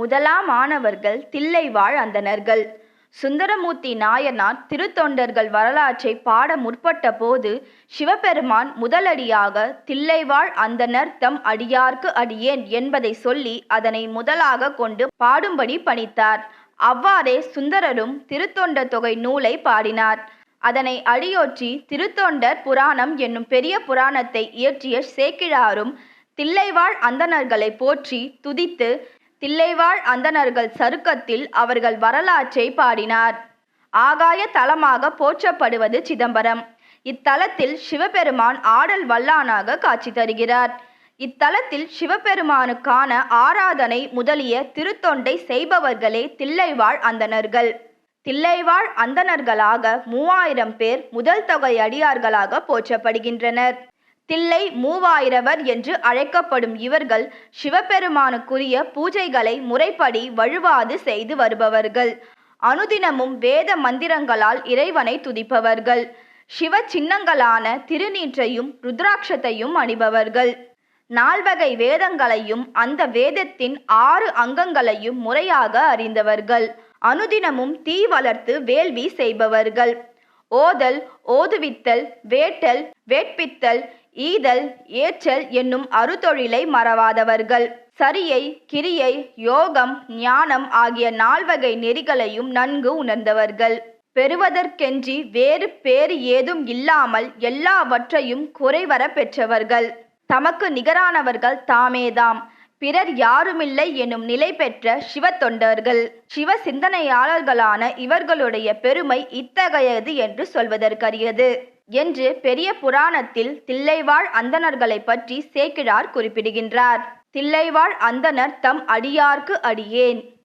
முதலாமானவர்கள் தில்லைவாழ் அந்தணர்கள். சுந்தரமூர்த்தி நாயனார் திருத்தொண்டர்கள் வரலாற்றை பாட முற்பட்ட போது சிவபெருமான் முதலடியாக தில்லைவாழ் அந்தனர் தம் அடியார்க்கு அடியேன் என்பதை சொல்லி அதனை முதலாக கொண்டு பாடும்படி பணித்தார். அவ்வாறே சுந்தரரும் திருத்தொண்டர் தொகை நூலை பாடினார். அதனை அடியொற்றி திருத்தொண்டர் புராணம் என்னும் பெரிய புராணத்தை இயற்றிய சேக்கிழாரும் தில்லைவாழ் அந்தணர்களை போற்றி துதித்து தில்லைவாழ் அந்தணர்கள் சருக்கத்தில் அவர்கள் வரலாற்றை பாடினார். ஆகாய தலமாக போற்றப்படுவது சிதம்பரம். இத்தலத்தில் சிவபெருமான் ஆடல் வல்லானாக காட்சி தருகிறார். இத்தலத்தில் சிவபெருமானுக்கான ஆராதனை முதலிய திருத்தொண்டை செய்பவர்களே தில்லைவாழ் அந்தணர்கள். தில்லைவாழ் அந்தணர்களாக மூவாயிரம் பேர் முதல் தொகை அடியார்களாக போற்றப்படுகின்றனர். தில்லை மூவாயிரவர் என்று அழைக்கப்படும் இவர்கள் சிவபெருமானுக்குரிய பூஜைகளை முறைப்படி வழுவாது செய்து வருபவர்கள். அனுதினமும் வேத மந்திரங்களால் இறைவனை துதிப்பவர்கள். சிவ சின்னங்களான திருநீற்றையும் ருத்ராட்சத்தையும் அணிபவர்கள். நால்வகை வேதங்களையும் அந்த வேதத்தின் ஆறு அங்கங்களையும் முறையாக அறிந்தவர்கள். அனுதினமும் தீ வளர்த்து வேள்வி செய்பவர்கள். ஓதல் ஓதுவித்தல் வேட்டல் வேட்பித்தல் ஈதல் ஏற்றல் என்னும் அறுதொழிலை மறவாதவர்கள். சரியை கிரியை யோகம் ஞானம் ஆகிய நால்வகை நெறிகளையும் நன்கு உணர்ந்தவர்கள். பெறுவதற்கென்றி வேறு பேறு ஏதும் இல்லாமல் எல்லாவற்றையும் குறைவர பெற்றவர்கள். தமக்கு நிகரானவர்கள் தாமேதாம். பிறர் யாருமில்லை எனும் நிலை பெற்ற சிவத்தொண்டர்கள். சிவ சிந்தனையாளர்களான இவர்களுடைய பெருமை இத்தகையது என்று சொல்வதற்கரியது. என்று பெரிய புராணத்தில் தில்லைவாழ் அந்தணர்களை பற்றி சேக்கிழார் குறிப்பிடுகின்றார். தில்லைவாழ் அந்தணர் தம் அடியார்க்கு அடியேன்.